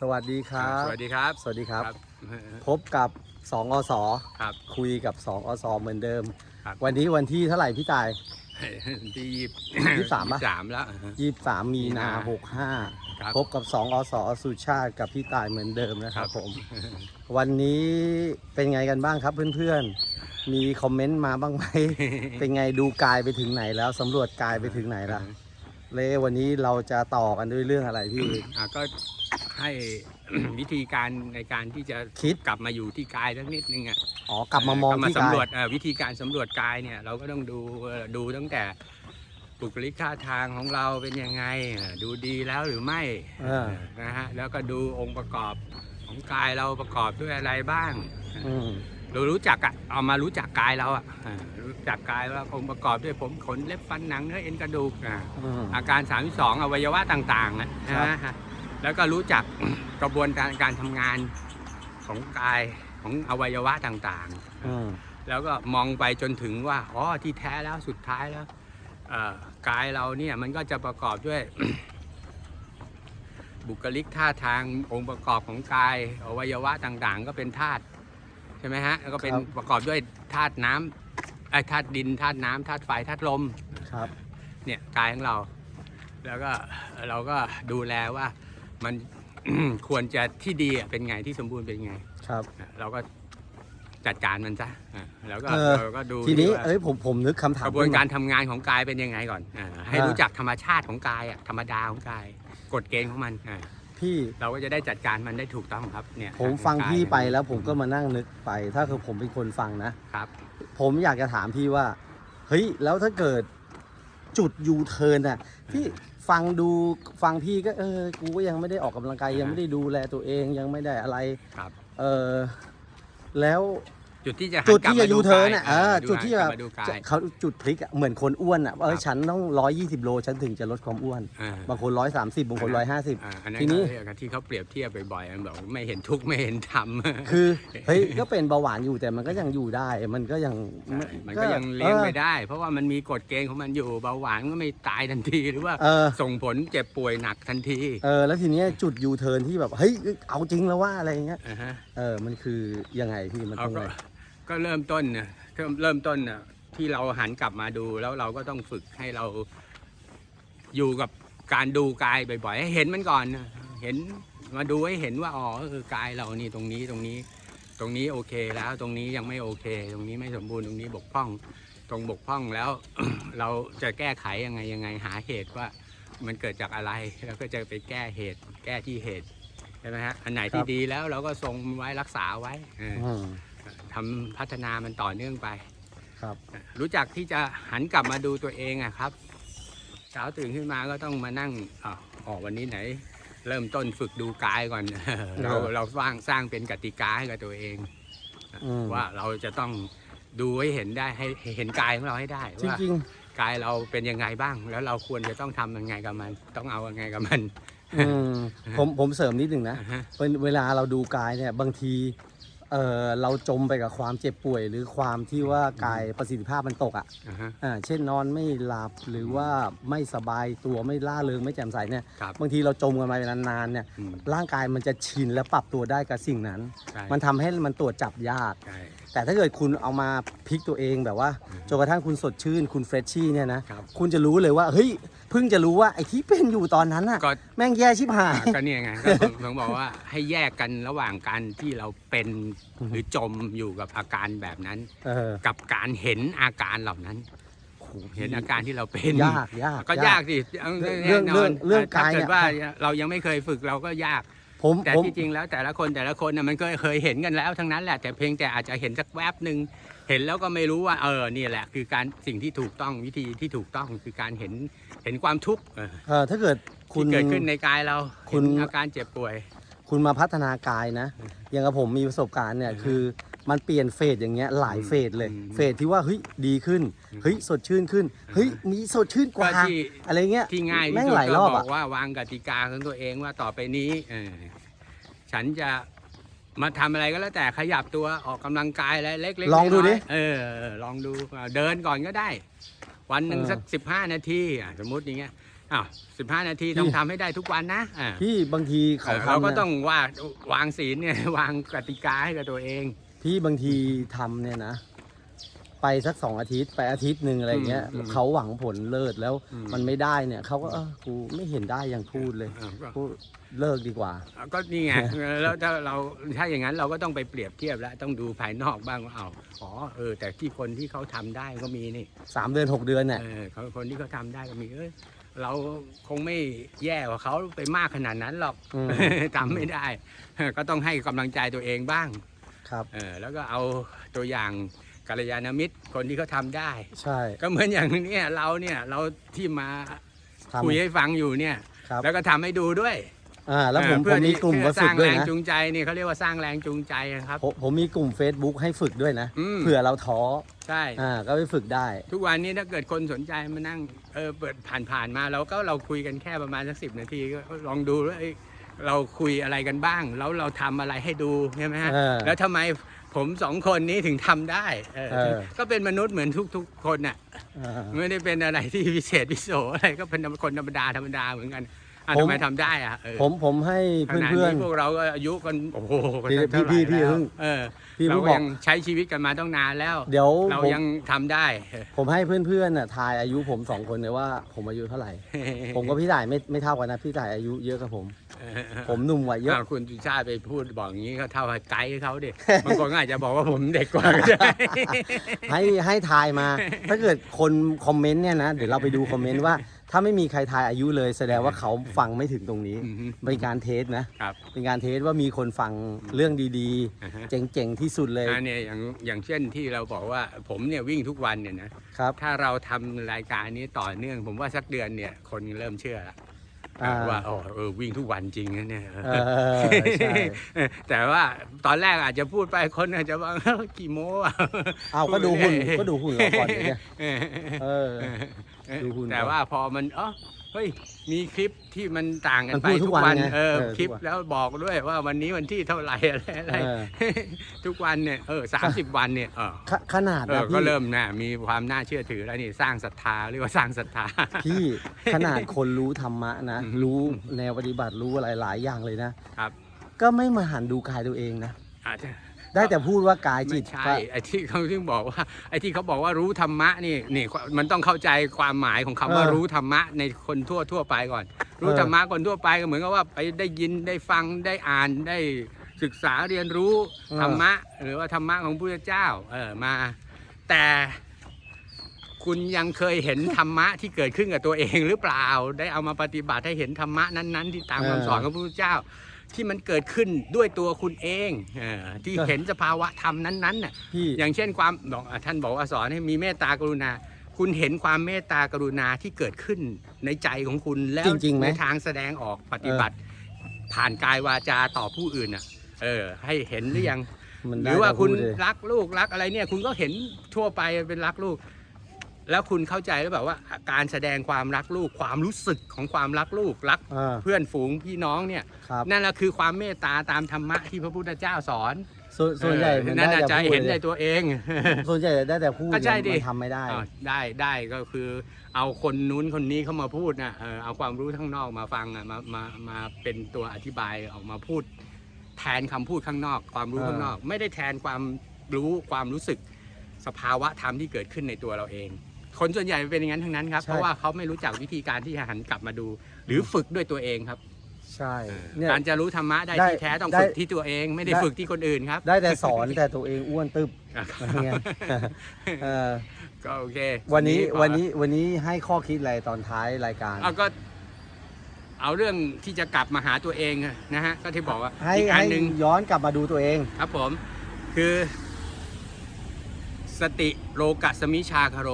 สวัสดีครับ สวัสดีครับ สวัสดีครับครับ พบกับ 2อสครับ คุยกับ 2อสเหมือนเดิม ครับ วันนี้วันที่เท่าไหร่พี่ตาย ที่ยี่ยี่สิบสามปะสามแล้ว23มีนาครับ65พบกับ 2อสสุชาติกับพี่ตายเหมือนเดิมนะครับผมครับวันนี้เป็นไงกันบ้างครับเพื่อนๆ มีคอมเมนต์มาบ้างไหม เป็นไงดูกายไปถึงไหนแล้วสำรวจกายไปถึงไหนละ เลวันนี้เราจะต่อกันด้วยเรื่องอะไรพี่ อะก็ให้ วิธีการในการที่จะคิด กลับมาอยู่ที่กายสักนิดนึงอะอ๋อกลับมามองเมาที่กายสำรวจเอ่อวิธีการสำรวจกายเนี่ย เราก็ต้องดูเอ่อดูตั้งแต่บุคลิกท่าทางของเราเป็นยังไงเอ่อดูดีแล้วหรือไม่เออ นะฮะแล้วก็ดูองค์ประกอบของกายเราประกอบด้วยอะไรบ้าง อืม เรารู้จักอะเอามารู้จักกายเราอะอ่ารู้จักกายว่าองค์ประกอบด้วยผมขนเล็บฟันหนังเนื้อเอ็นกระดูกอ่าอืมอาการ 32 อวัยวะต่างๆนะครับนะฮะแล้วก็รู้จักกระบวนการการทำงานของกายของอวัยวะต่างอืมๆแล้วก็มองไปจนถึงว่าอ๋อที่แท้แล้วสุดท้ายแล้วเอ่อกายเราเนี่ยมันก็จะประกอบด้วยบุคลิกท่าทางองค์ประกอบของกายอวัยวะต่างๆ ก็เป็นธาตุใช่ไหมฮะ แล้วก็เป็นครับ ประกอบด้วยธาตุน้ำไอ้ยธาตุดินธาตุน้ำธาตุไฟธาตุลม ครับ เนี่ยกายของเรา แล้วก็เราก็ดูแลว่ามัน ควรจะที่ดีอะเป็นไงที่สมบูรณ์เป็นไงครับ อะเราก็จัดการมันซะอะแล้วก็เออ เราก็ดูทีนี้ว่าเอ้ยผมผมนึกคำถามกระบวนการขึ้นทำงานของกายเป็นยังไงก่อนอ่าให้อ่ารู้รู้จักธรรมชาติของกายอะธรรมดาของกาย กฎเกณฑ์ของมันอ่ามา พี่เราก็จะได้จัดการมันได้ถูกต้องครับเนี่ยผมฟังกายพี่ไปแล้วผมก็มานั่งนึกไป ถ้าคือผมเป็นคนฟังนะครับ ผมอยากจะถามพี่ว่า เฮ้ยแล้วถ้าเกิดจุดยูเทิร์นอะพี่ฟังดูฟังพี่ก็เออกูก็ยังไม่ได้ออกกำลังกายอ่าฮะยังไม่ได้ดูแลตัวเองยังไม่ได้อะไรครับ เออแล้ว จุดที่จะหันจุดกลับที่จะมายูเทิร์นอะกายเออดูจุดที่หันแบบกลับมาดูกายจะเขาจุดพลิกอะเหมือนคนอ้วนอะว่าเออครับ ฉันต้องร้อยยี่สิบโลฉันถึงจะลดความอ้วน อ่า บางคนร้อยสามสิบบางคนร้อยห้าสิบอ่าอันนั้นทีนี้ ก็เรียกกันที่เขาเปรียบเทียบบ่อยๆมันบอกไม่เห็นทุกข์ไม่เห็นธรรม คือเฮ้ยก็เป็นเบาหวานอยู่แต่มันก็ยังอยู่ได้ มันก็ยังใช่มันก็ยังเลี้ยงไม่ออได้ เพราะว่ามันมีกฎเกณฑ์ของมันอยู่เบาหวานก็ไม่ตายทันทีหรือว่า เออส่งผลเจ็บป่วยหนักทันทีเออแล้วทีเนี้ยจุดยูเทิร์นที่แบบเฮ้ยเอาจริงแล้วว่าอะไรอย่างเงี้ยอ่าฮะเออมันคือยังไงพี่มันตเอารงก็ไหน ก็เริ่มต้นนะเริ่มเริ่มต้นนะที่เราหันกลับมาดูแล้วเราก็ต้องฝึกให้เราอยู่กับการดูกายบ่อยๆให้เห็นมันก่อนนะเห็นมาดูให้เห็นว่าอ๋อเออกายเรานี่ตรงนี้ตรงนี้ ตรงนี้โอเคแล้วตรงนี้ยังไม่โอเค ตรงนี้ไม่สมบูรณ์ตรงนี้บกพร่อง ตรงบกพร่องแล้ว เราจะแก้ไขยังไงยังไงหาเหตุว่ามันเกิดจากอะไรแล้วก็จะไปแก้เหตุ แก้ที่เหตุใช่ไหมฮะอันไหนที่ดีแล้วเราก็ทรงไว้รักษาไว้เอออืม ทำพัฒนามันต่อเนื่องไป ครับ รู้จักที่จะหันกลับมาดูตัวเองอะครับ เช้าตื่นขึ้นมาก็ต้องมานั่งอ๋ออ๋อวันนี้ไหน เริ่มต้นฝึกดูกายก่อน เราเราสร้างสร้างเป็นกติกาให้กับตัวเองอืมว่าเราจะต้องดูให้เห็นได้ให้ให้เห็นกายของเราให้ได้จว่าริงกายเราเป็นยังไงบ้าง แล้วเราควรจะต้องทำยังไงกับมัน ต้องเอายังไงกับมันๆอืมผมผมเสริมนิดหนึ่งนะอ่าฮะเป็นเวลาเราดูกายเนี่ยบางที เออเราจมไปกับความเจ็บป่วย หรือความที่ว่ากายประสิทธิภาพมันตกอะอ่าฮะ อ่าเช่นนอนไม่หลับหรือว่าไม่สบายตัวไม่ล่าเริงไม่แจ่มใสเนี่ยครับบางทีเราจมกันมานานๆเนี่ยอืมร่างกายมันจะชินและปรับตัวได้กับสิ่งนั้น ใช่ มันทำให้มันตรวจจับยาก ใช่ แต่ถ้าเกิดคุณเอามาพลิกตัวเองแบบว่าอืมจนกระทั่งคุณสดชื่น คุณเฟรชชี่เนี่ยนะครับ คุณจะรู้เลยว่าเฮ้ยเพิ่งจะรู้ว่าไอ้ที่เป็นอยู่ตอนนั้นน่ะก็ แม่งแย่ชิบหาย ก็เนี่ยไงก็ผมผมบอกว่าให้แยกกันระหว่างการที่เราเป็นอือฮึหรือจมอยู่กับอาการแบบนั้น เออกับการเห็นอาการเหล่านั้นเห็นอาการที่เราเป็นยากยาก ก็ยากสิเรื่องแน่นเรื่ออนงเรื่องถ้กายเกิเนี่ดยว่าเรายังไม่เคยฝึกเราก็ยาก ผมแต่ผม ที่จริงแล้วแต่ละคนแต่ละคนน่ะมันก็เคยเห็นกันแล้วทั้งนั้นแหละแต่เพียงแต่อาจจะเห็นสักแวบหนึ่งเห็นแล้วก็ไม่รู้ว่าเออนี่แหละ คือการสิ่งที่ถูกต้องวิธีที่ถูกต้องคือการเห็น เห็นความทุกข์เออเออถ้าเกิดคุที่ณ เกิดขึ้นในกายเราคุณ เห็นอาการเจ็บป่วย คุณมาพัฒนากายนะ อย่างกับผมมีประสบการณ์เนี่ยอือฮะคือมันเปลี่ยนเฟสอย่างเงี้ยหลายเฟสเลย อืมเฟสที่ว่าเฮ้ยดีขึ้นอืมเฮ้ยสดชื่นขึ้น เฮ้ยมีสดชื่นกว่า ก็ที่ อะไรเงี้ยที่ง่ายแม่ที่งสุดหลายรก็อบบอะอกว่าวางกติกาของตัวเองว่าต่อไปนี้เออฉันจะมาทำอะไรก็แล้วแต่ขยับตัวออกกำลังกายอะไรเล็กๆลองดูดิ น้ยๆเออเออลองดูอ่าเดินก่อนก็ได้ วันหนึ่งเออสักสิบห้านาทีอะสมมติอย่างเงี้ยทอ้าวสิบห้านาทีต้องทำให้ได้ทุกวันนะอ่าพี่บางทีเขาเออทำเราก็นี่ย ต้องว่าวางศีลเนี่ยวางกติกาให้กับตัวเองพี่บางทีทำเนี่ยนะ ไปสักสองอาทิตย์ไปอาทิตย์หนึ่งอะไรเงี้ยอืมเขาหวังผลเลิศแล้วอืม มันไม่ได้เนี่ยเขาก็เออกูไม่เห็นได้อย่างพูดเลยอ่าก็พูดเลิกดีกว่า ก็นี่ไง แล้วถ้าเราถ้าอย่างนั้นเราก็ต้องไปเปรียบเทียบแล้วต้องดูภายนอกบ้างว่าเอาอ๋อเออ แต่ที่คนที่เขาทำได้ก็มีนี่ สามเดือนหกเดือนเนี่ย เออเขาคนที่เขาทำได้ก็มีเอ้ยเราคงไม่แย่กว่าเขาไปมากขนาดนั้นหรอก อืม ทำไม่ได้ ก็ต้องให้กำลังใจตัวเองบ้าง ครับ เออแล้วก็เอาตัวอย่าง กัลยาณมิตรคนที่เขาทำได้ ใช่ ก็เหมือนอย่างเนี้ยเราเนี่ยเราที่มาทำ คุยให้ฟังอยู่เนี่ย ครับแล้วก็ทำให้ดูด้วยอ่าแล้วผมเออผเพื่อมมีที่กลุ่มเพื่มาอสฝึร้ากงด้วยแรงนะจูงใจนี่เขาเรียกว่าสร้างแรงจูงใจครับ ผมผมมีกลุ่ม Facebook ให้ฝึกด้วยนะอืม เผื่อเราท้อใช่ อ่าก็ไปฝึกได้ ทุกวันนี้ถ้าเกิดคนสนใจมานั่งเออเปิดผ่านผ่านๆมาเราก็เราคุยกันแค่ประมาณสักสิบนาทีก็ลองดูว่าเอ้ยเราคุยอะไรกันบ้าง แล้วเราทำอะไรให้ดูใช่ไหมฮะเออ แล้วทำไม ผมสองคนนี้ถึงทำได้เออเออ ก็เป็นมนุษย์เหมือนทุกๆคนน่ะ อ่า ไม่ได้เป็นอะไรที่พิเศษพิโสอะไรก็เป็นคนธรรมดาธรรมดาเหมือนกันอะผม ทำไมทำได้อะเออผมผมให้ขณะเพื่อน นี้พวกเราก็อายุกันโอ้โหพี่เท่าไหร่พี่พี่แล้วเพิ่งเออๆพี่เราเพิ่งก็บอก ยังใช้ชีวิตกันมาต้องนานแล้ว เดี๋ยวเราผมยังทำได้ ผมให้เพื่อนๆน่ะทายอายุผมสองคนเลยว่าผมอายุเท่าไหร่ ผมกับพี่ต่ายไม่ไม่เท่ากันนะพี่ต่ายอายุเยอะกับผม ผมหนุ่มกว่าเยอะอ้าวคุณสุชาติไปพูดบอกอย่างนี้ก็เท่ากับไกด์เขาดิ บางคนก็อาจจะบอกว่าผมเด็กกว่าก็ได้ ให้ให้ทายมา ถ้าเกิดคนคอมเมนต์เนี่ยนะ เดี๋ยวเราไปดูคอมเมนต์ว่า ถ้าไม่มีใครทายอายุเลยแสดงว่าเขาฟังไม่ถึงตรงนี้ อือฮึ เป็นการเทสนะ ครับ เป็นการเทสว่ามีคนฟังเรื่องดีอ่าฮะ ๆ เจ๋งๆ ที่สุดเลยอันเนี้ยอย่างอย่างเช่นที่เราบอกว่าผมเนี่ยวิ่งทุกวันเนี่ยนะครับ ถ้าเราทำรายการนี้ต่อเนื่อง ผมว่าสักเดือนเนี่ยคนเริ่มเชื่อละ อ่า ว่าอ๋อเออวิ่งทุกวันจริงนะเนี่ย เออใช่ แต่ว่าตอนแรกอาจจะพูดไปคนอาจจะว่า กี่โม้อะเอาก็ดูหุ่นก็ดูหุ่นเราก่อนเนี่ยเออ ดูหุ่นแต่ว่าพอมันเออ เฮ้ยมีคลิปที่มันต่างกันมันไปพูดทุทุกกวันวันไงเออเออคลิปทุกวันแล้วบอกด้วยว่าวันนี้วันที่เท่าไหร่อะไรอะไร เออ ทุกวันเนี่ยเออสามสิบวันเนี่ยเออขขนาดเอนะอก็พี่เริ่มนะมีความน่าเชื่อถือแล้วนี่สร้างศรัทธาเรียกว่าสร้างศรัทธา พี่ขนาดคนรู้ธรรมะนะอืมรู้แนวปฏิบัติรู้อะไรหลายอย่างเลยนะครับ ก็ไม่มาหันดูกายตัวเองนะ อาจจะ ได้แต่พูดว่ากายจิไม่ตใช่ก็ไอ้ที่เขาที่บอกว่าไอ้ที่เขาบอกว่ารู้ธรรมะนี่นี่มันต้องเข้าใจความหมายของคำว่าเออรู้ธรรมะในคนทั่วทั่วไปก่อน รู้เออธรรมะคนทั่วไปก็เหมือนกับว่าไปได้ยินได้ฟังได้อ่านได้ศึกษาเรียนรู้เออธรรมะ หรือว่าธรรมะของพระพุทธเจ้าเออมา แต่คุณยังเคยเห็นธรรมะที่เกิดขึ้นกับตัวเองหรือเปล่า ได้เอามาปฏิบัติให้เห็นธรรมะนั้น ๆ ที่ตามคำสอนของพระพุทธเจ้า ที่มันเกิดขึ้นด้วยตัวคุณเองเออที่เห็นสภาวะธรรมนั้นๆน่ะพี่อย่างเช่นความบอกอะท่านบอกว่าสอนให้มีเมตตากรุณา คุณเห็นความเมตตากรุณาที่เกิดขึ้นในใจของคุณแล้วจริงๆไหม ในทางแสดงออกปฏิบัติ ผ่านกายวาจาต่อผู้อื่นอะเออ ให้เห็นหรือยัง มันหได้รือว่าแต่คุณพูดเลย รักลูกรักอะไรเนี่ย คุณก็เห็นทั่วไปเป็นรักลูก แล้วคุณเข้าใจหรือเปล่าว่าการแสดงความรักลูก ความรู้สึกของความรักลูกรัก อ่า เพื่อนฝูงพี่น้องเนี่ยครับ นั่นแหละคือความเมตตาตามธรรมะที่พระพุทธเจ้าสอนส่วนส่วนใหญ่เออมันนั่นได้น่ะแต่จะพูดเห็นเลในยตัวเอง ส่วนใหญ่ได้แต่พูดก็ใช่ดิ มันทำไม่ได้ อ้าวได้ได้ก็คือเอาคนนู้นคนนี้เข้ามาพูดนะเออเอาความรู้ข้างนอกมาฟังอะมามามาเป็นตัวอธิบายออกมาพูด แทนคำพูดข้างนอก ความรู้เออ ข้างนอก ไม่ได้แทนความรู้ความรู้สึกสภาวะธรรมที่เกิดขึ้นในตัวเราเอง คนส่วนใหญ่เป็นอย่างนั้นทั้งนั้นครับเพราะว่าเขาไม่รู้จักวิธีการที่จะหันกลับมาดู หรือฝึกด้วยตัวเองครับใช่เนี่ย การจะรู้ธรรมะได้ได้ที่แท้ต้องได้ฝึกที่ตัวเองไม่ได้ได้ ฝึกที่คนอื่นครับ ได้แต่สอน แต่ตัวเองอ้วนตึบอะไรเงี้ยเออก็โอเควันนี้พอวันนี้วันนี้ให้ข้อคิดอะไรตอนท้ายรายการ เอาก็ เอาเรื่องที่จะกลับมาหาตัวเองอะนะฮะก็ที่บอกว่าให้อีกอันให้หนึ่ง ย้อนกลับมาดูตัวเอง ครับผมคือสติโลกัสมิชาคาโร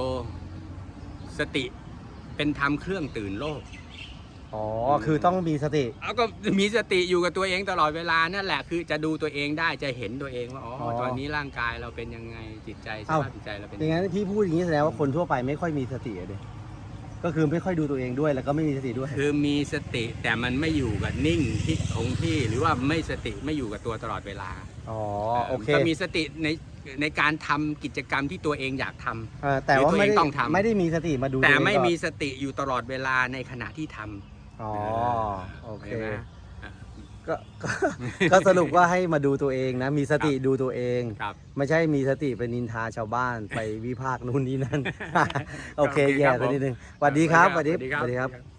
สติเป็นธรรมเครื่องตื่นโลก อ๋อ คือต้องมีสติ เอาก็มีสติอยู่กับตัวเองตลอดเวลานั่นแหละคือจะดูตัวเองได้จะเห็นตัวเองว่าอ๋อออตอนนี้ร่างกายเราเป็นยังไงจิตใจสเอ้า ภาพจิตใจเราเป็นอย่างนั้นพี่พูดอย่างนี้แสดงว่าคนทั่วไปไม่ค่อยมีสติอะเด็ก็คือไม่ค่อยดูตัวเองด้วยแล้วก็ไม่มีสติด้วย คือมีสติแต่มันไม่อยู่กับนิ่งที่คงที่หรือว่าไม่สติไม่อยู่กับตัวตลอดเวลาอ๋อ โอเคก็มีสติใน ในการทำกิจกรรมที่ตัวเองอยากทำ เออแต่ว่าหรือตัวไม่เองได้ต้องทำ ไม่ได้มีสติมาดูแต่ตัวเองไม่ก่อนมีสติอยู่ตลอดเวลาในขณะที่ทำอ๋อโอเคห็นไหม ก็ก็ก็สรุปว่าให้มาดูตัวเองนะ มีสติดูตัวเอง ครับ ไม่ใช่มีสติไปนินทาชาวบ้าน ไปวิพากษ์นู่นนี่นั่น โอเค โอเคแย่ครับไปผม นิดนึงสวัสดีครับสวัสดีสวัสดีครับสวัสดีครับ